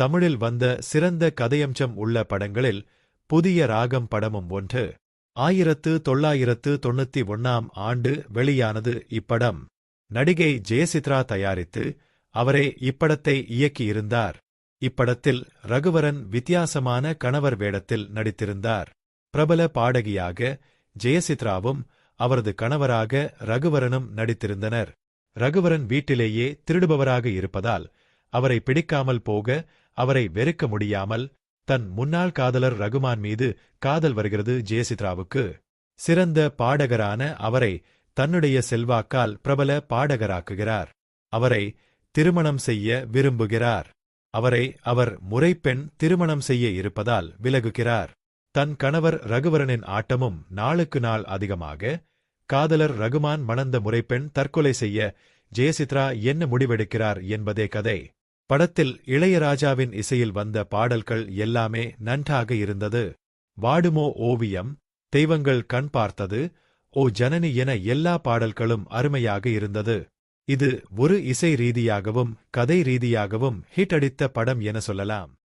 தமிழில் வந்த சிறந்த கதையம்சம் உள்ள படங்களில் புதிய ராகம் படமும் ஒன்று. ஆயிரத்து தொள்ளாயிரத்து தொண்ணூத்தி ஒன்னாம் ஆண்டு வெளியானது இப்படம். நடிகை ஜெயசித்ரா தயாரித்து அவரே இப்படத்தை இயக்கியிருந்தார். இப்படத்தில் ரகுவரன் வித்தியாசமான கணவர் வேடத்தில் நடித்திருந்தார். பிரபல பாடகியாக ஜெயசித்ராவும் அவரது கணவராக ரகுவரனும் நடித்திருந்தனர். ரகுவரன் வீட்டிலேயே திருடுபவராக இருப்பதால் அவரை பிடிக்காமல் போக அவரை வெறுக்க முடியாமல் தன் முன்னாள் காதலர் ரகுமான் மீது காதல் வருகிறது ஜெயசித்ராவுக்கு. சிறந்த பாடகரான அவரை தன்னுடைய செல்வாக்கால் பிரபல பாடகராக்குகிறார். அவரை திருமணம் செய்ய விரும்புகிறார். அவரை அவர் முறைப்பெண் திருமணம் செய்ய இருப்பதால் விலகுகிறார். தன் கணவர் ரகுவரனின் ஆட்டமும் நாளுக்கு நாள் அதிகமாக காதலர் ரகுமான் மணந்த முறைப்பெண் தற்கொலை செய்ய ஜெயசித்ரா என்ன முடிவெடுக்கிறார் என்பதே கதை. படத்தில் இளையராஜாவின் இசையில் வந்த பாடல்கள் எல்லாமே நன்றாக இருந்தது. வாடுமோ ஓவியம் தெய்வங்கள் கண் பார்த்தது ஓ ஜனனி என எல்லா பாடல்களும் அருமையாக இருந்தது. இது ஒரு இசை ரீதியாகவும் கதை ரீதியாகவும் ஹிட் அடித்த படம் என சொல்லலாம்.